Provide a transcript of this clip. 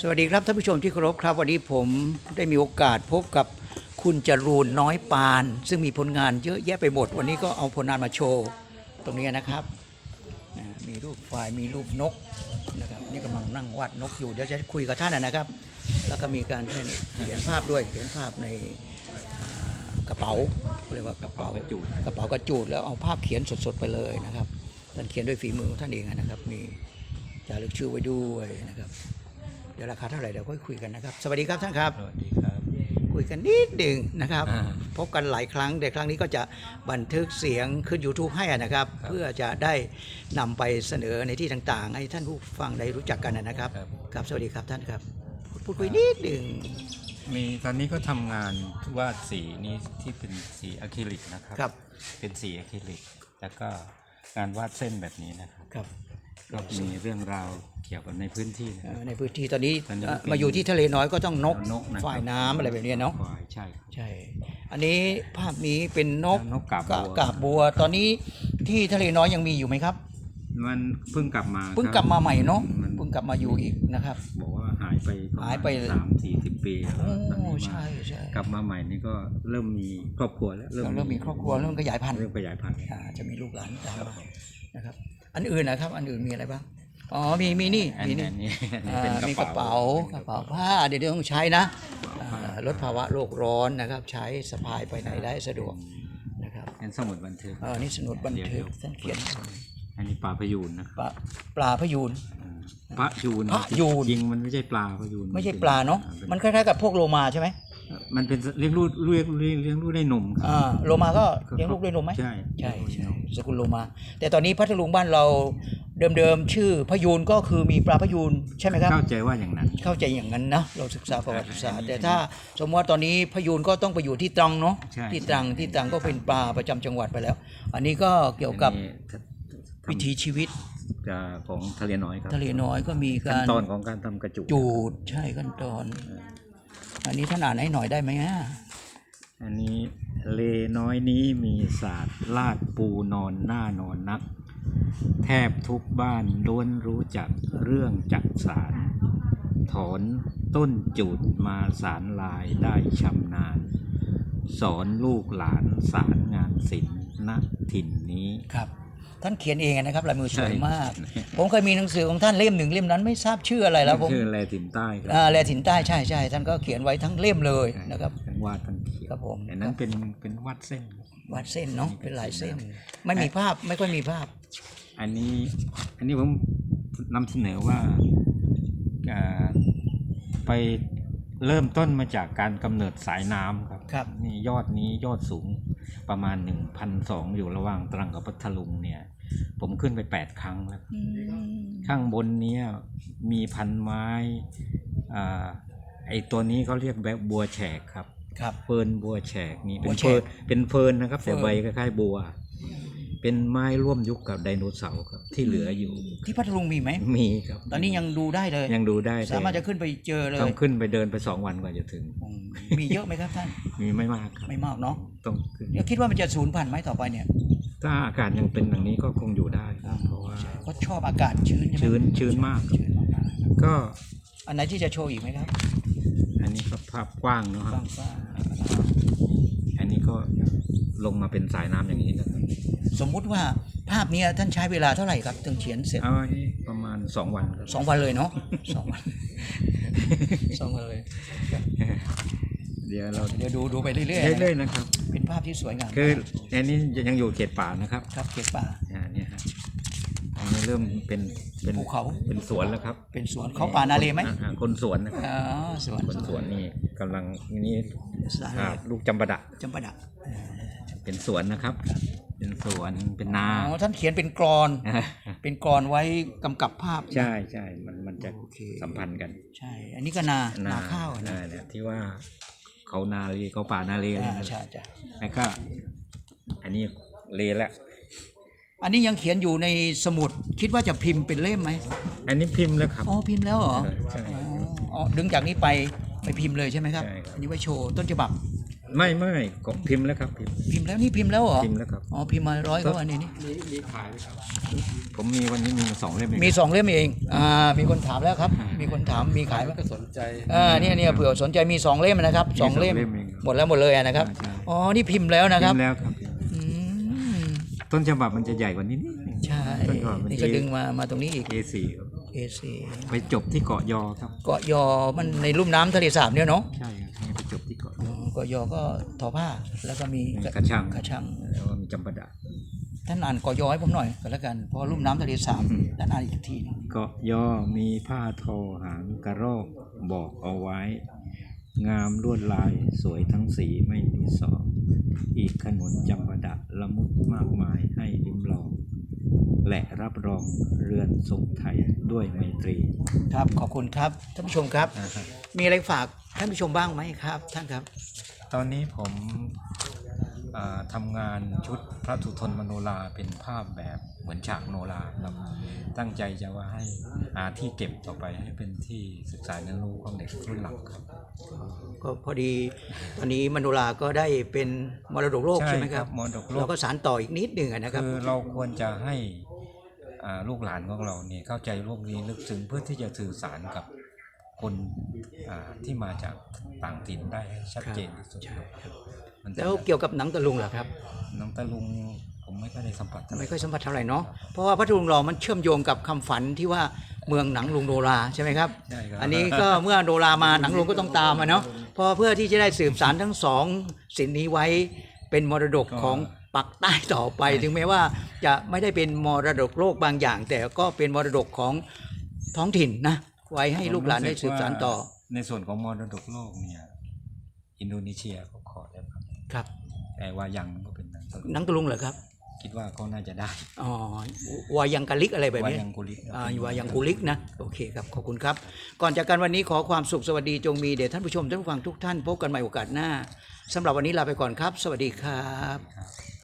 สวัสดีครับท่านผู้ชมที่เคารพครับ วันนี้ผมได้มีโอกาสพบกับคุณจรูนน้อยปาน ซึ่งมีผลงานเยอะแยะไปหมด วันนี้ก็เอาผลงานมาโชว์ ตรงนี้นะครับมีรูปควายมีรูปนกนะครับนี่กำลังนั่งวาดนกอยู่เดี๋ยวจะคุยกับท่านนะครับ แล้วก็มีการเขียนภาพด้วยเขียนภาพในกระเป๋าเรียกว่ากระเป๋ากระจูดกระเป๋ากระจูดแล้วเอาภาพเขียนสดๆไปเลยนะครับท่านเขียนด้วยฝีมือของท่านเองนะครับ มีจารึกชื่อไว้ด้วยนะครับ เดี๋ยวราคาเท่าไหร่เดี๋ยวค่อยคุยกันนะครับ สวัสดีครับท่านครับ สวัสดีครับ คุยกันนิดหนึ่งนะครับ อ่า พบกันหลายครั้งแต่ครั้งนี้ก็จะบันทึกเสียงขึ้น YouTube ให้อะนะครับครับ เพื่อจะได้นำไปเสนอในที่ต่างๆ ให้ท่านผู้ฟังได้รู้จักกันนะครับ ครับ ครับสวัสดีครับท่านครับ พูดคุยนิดหนึ่งมีตอนนี้ก็ทำงานวาดสีนี้ที่เป็นสีอะคริลิกนะครับ ครับเป็นสีอะคริลิก แล้วก็งานวาดเส้นแบบนี้นะครับ ครับ ก็มีเรื่องราวเกี่ยวกับในพื้นที่นะเอ่คอรับในพื้นที่ตอนนี้ตอนนี้เอ่อเป็น มาอยู่ที่ทะเลน้อยก็ต้องนกนกนะครับฝ่ายน้ำอะไรแบบนี้เนาะควายใช่ครับ ใช่ อันนี้ภาพนี้เป็นนกนกกาบบัว กาบบัว ตอนนี้ที่ทะเลน้อยยังมีอยู่ไหมครับมันเพิ่งกลับมาเพิ่งครับกลับมาใหม่เนาะมันเพิ่งกลับมาอยู่อีกนะครับ บอกว่าหายไปประมณหายไป สามสี่สิบปีแล้วโอ้ตอนนี้มาใช่ใช่กลับมาใหม่นี่ก็เริ่มมีครอบครัวแล้วเริ่มมีครอบครัวเริ่มขยายพันธุ์เริ่มขยายพันธุ์อ่าจะมีลูกหลานตามมานะครับ อันอื่นนะครับ อันอื่นมีอะไรบ้างอ๋อมีมีนี่อันมีนี้นี่อันนี้อ่าเป็นมีกระเป๋ากระเป๋าผ้าเดี๋ยวต้องใช้นะอ่าลดภาวะโลกร้อนนะครับ ใช้สะพายไปไหนได้สะดวกนะครับเป็นสมุดบันทึกอ่านี่สนุดบันเดี๋ยวทึเดี๋กยวท่านเขียนอันนี้ปลาพยูนนะครับปลาปลาพยูนอ่าปลายูนพระยูน จริงๆมันไม่ใช่ปลาพยูนไม่ใช่ปลาเนาะป็มันคล้ายๆกับพวกโลมาใช่ไหม มันเป็นเลี้ยงลูกเลี้ยงเลี้ยงเลี้ยงลูกได้หนุ่มครับ อ่าโลมาก็เลี้ยงลูกด้วยนมไหม ใช่ใช่ใช่สกุลโลมา แต่ตอนนี้พัทลุงบ้านเราเดิมๆชื่อพยูนก็คือมีปลาพยูนใช่ไหมครับ เข้าใจว่าอย่างนั้น เข้าใจอย่างนั้นนะเราศึกษาประวัติศาสตร์ใช่แต่ถ้าสมมติว่าตอนนี้พยูนก็ต้องไปอยู่ที่ตรังเนาะใช่ ที่ตรังที่ตรังก็เป็นปลาประจำจังหวัดไปแล้ว อันนี้ก็เกี่ยวกับอันนี้ททำวิถีชีวิตจะของทะเลน้อยครับทะเลน้อยก็มีขั้นการตอนของการทำกระจุกจูดใช่ขั้นตอน อันนี้ท่านอ่านให้หน่อยได้ไหมฮะอันนี้เลน้อยนี้มีศาสตร์ลาดปูนอนหน้านอนนัก แทบทุกบ้านล้วนรู้จักเรื่องจักสารถอนต้นจูดมาสารลายได้ชำนาญ สอนลูกหลานสารงานศิลป์ณถิ่นนี้ครับ ท่านเขียนเองนะครับลายมือสวยใช่มาก ผมเคยมีหนังสือของท่านเล่มหนึ่งเล่มนั้นไม่ทราบชื่ออะไรแล้วผมชื่อแลถิ่นใต้ครัอ่าแลถิ่นใต้ใช่ใช่ท่านก็เขียนไว้ทั้งเล่มเลยนะครับทั้งวาดทั้งเขียนครับผมอันนั้นเป็นเป็นวาดเส้น วาดเส้นเนาะเป็นลายเส้น ไม่มีภาพไม่ค่อยมีภาพ อันนี้อันนี้ผมนำเสนอว่าอ่าไป เริ่มต้นมาจากการกำเนิดสายน้ำครับครับ นี่ยอดนี้ยอดสูงประมาณ 1,200 อยู่ระหว่างตรังกับพัทลุงเนี่ย ผมขึ้นไป 8 ครั้งแล้วข้างบนเนี้ยมีพันไม้อ่าไอตัวนี้เขาเรียกแบบบัวแฉกครับ ครับ เฟิร์นบัวแฉกนี่เป็บันวแฉเฟิร์กนเป็นเฟิร์นนะครับแต่เฟิร์นใบคล้ายๆบัว เป็นไม้ร่วมยุคกับไดโนเสาร์ครับที่เหลืออยู่ที่พัทลุงมีไหมมีครับ ตอนนี้ยังดูได้เลย ยังดูได้สามารถจะขึ้นไปเจอเลยต้องขึ้นไปเดินไปสองวันกว่าจะถึงอืมมีเยอะไหมครับท่าน มีไม่มากครับไม่มากเนาะต้องขึ้นเดี๋ยวคิดว่ามันจะสูญพันธุ์ไหมต่อไปเนี่ย ถ้าอากาศยังเป็นอย่างนี้ก็คงอยู่ได้ครับเพราะว่าเขาชอบอากาศชื้นใช่ไหมชื้นชื้นมากครับชื้นมากก็อันไหนที่จะโชว์อีกไหมครับ อันนี้ก็ภาพกว้างเนอะครับบ้างอันนี้ก็ ลงมาเป็นสายน้ำอย่างนี้นะครับๆสมมุติว่าภาพเนี้ยท่านใช้เวลาเท่าไหร่ครับถึงเขียนเสร็จเอาอันนี้ประมาณสองวันครับสองวันเลยเนาะสองวันสองวันเลย เดี๋ยวเราเดี๋ยวดูดูไปเรื่อยเรื่อยๆนะครับๆเป็นภาพที่สวยงามคืออันนี้ยังอยู่เขตป่านะครับ ครับเก็บป่าอ่าเนี่ยครับอันนี้เริ่มเป็นเป็นภูเขาเป็นสวนแล้วครับ เป็นสวนเขาป่านาเลไหมอ่าคนสวนนะครับอ๋อสวนคนสวนนี่กำลังนี่สาอ่าเหตุลูกจำปาดะจำปาดะ เป็นสวนนะครับ เป็นสวนเป็นนา อ๋อท่านเขียนเป็นกรอน เป็นกรอนไว้กำกับภาพ ใช่ใช่มันมันจะโอเค สัมพันธ์กันใช่ อันนี้ก็นานาข้าวนะอ่เนี่ยที่ว่าเขานาเลเขาป่านาเลอะไรอ่านะใช่จ้ะแล้วก็ อันนี้เลแล้วอันนี้ยังเขียนอยู่ในสมุดคิดว่าจะพิมพ์เป็นเล่มไหมอันนี้พิมพ์แล้วครับ อ๋อพิมพ์แล้วเหรอใช่อ๋ออ๋อดึงจากนี้ไปไปพิมพ์เลยใช่ไหมครับใช่ครับ อันนี้ไว้โชว์ต้นฉบับ ไม่ไม่ก็พิมพ์แล้วครับพิมพ์พิมพ์แล้วนี่พิมพ์แล้วเหรอพิมพ์แล้วครับอ๋อพิมพ์มาร้อยกว่าวันนี้นี่มีมีขายไหมครับผมมีวันนี้มีสองเล่มเองมีสองเล่มเองอ่ามีคนถามแล้วครับ มีคนถามมีขายไหมก็สนใจอ่าเนี่ยเนี่ยเผื่อสนใจมีสองเล่มนะครับสองเล่มเองหมดแล้วหมดเลยอะนะครับใช่อ๋อนี่พิมพ์แล้วนะคพิรับมพ์แล้วครับพิมพ์อืมต้นฉบับมันจะใหญ่กว่านี้นิดนึงใช่ต้นฉบับมันนี่ก็ดึงมามาตรงนี้อีก A4 ครับ A4 ไปจบที่เกาะยอครับ เกาะยอมันในลุ่มน้ำทะเลสาบเนี่ยเนาะใช่ครับให้ไปจบที่เกาะยอ๋ออเกาะยอก็ทอผ้า แล้วก็มีมีกระชังกระชังแล้วก็มีจำปาดะท่านอ่านเกาะยอให้ผมหน่อยก็แล้วกันเพราะลุ่มน้ำทะเลสาบท่านอ่านอีกทีหนึ่งเกาะยอมีผ้าทอหางกระรอกบอกเอาไว้ งามลวดลายสวยทั้งสีไม่มีสองอีกขนุนจำปาดะละมุดมากมายให้ลิ้มลองและรับรองเรือนทรงไทยด้วยไมตรี ครับขอบคุณครับท่านผู้ชมครับ มีอะไรฝากท่านผู้ชมบ้างไหมครับ ท่านครับ ตอนนี้ผมอ่าทำงานชุดพระสุทนมโนราเป็นภาพแบบเหมือนฉากโนราครับตั้งใจจะว่าให้หาที่เก็บต่อไปให้เป็นที่ศึกษาเรียนรู้ของเด็กรุ่นหลังครับ ก็พอดีตอนนี้มโนราก็ได้เป็นมรดกโลกใช่ไหมครับมรดกโลเรากก็สารต่ออีกนิดหนึ่งอะนะครับคือเราควรจะให้อ่าลูกหลานของเราเนี่ยเข้าใจโลกนี้ลึกซึ้งเพื่อที่จะสื่อสารกับ คนอ่าที่มาจากต่างถิ่นได้ให้ชัดเจนที่สุดครับมันจะแล้วเกี่ยวกับหนังตะลุงล่ะครับน้องตะลุงผมไม่ค่อยได้สัมผัสเท่าไหร่ไม่ค่อยสัมผัสเท่าไหร่เนาะเพราะว่าพัทลุงเรามันเชื่อมโยงกับคำฝันที่ว่าเมืองหนังลุงโนราใช่ไหมครับใช่ครับอันนี้ก็เมื่อโนรามาหนังลุงก็ต้องตามมาเนาะเพราะเพื่อที่จะได้สืบสารทั้งสองสิ่งนี้ไว้เป็นมรดกของปักใต้ต่อไป ถึงแม้ว่าจะไม่ได้เป็นมรดกโลกบางอย่าง แต่ก็เป็นมรดกของท้องถิ่นนะ ไว้ให้ลูกหลานได้สืบสารต่อ ในส่วนของมรดกโลกเนี่ย อินโดนีเซียเขาขอได้ครับ ครับ แต่ว่ายังก็เป็นหนังตะลุงหนังตะลุงเหรอครับ คิดว่าเขาน่าจะได้อ๋อวายังกะลิกอะไรแบบว่านี้ ยังกุลิกอ่าวายังกุลิกนะ โอเคครับ ขอบคุณครับ ก่อนจากกันวันนี้ขอความสุขสวัสดีจงมีเดชท่านผู้ชมท่านผู้ฟังทุกท่านพบกันใหม่โอกาสหน้าสำหรับวันนี้ลาไปก่อนครับ สวัสดีครับ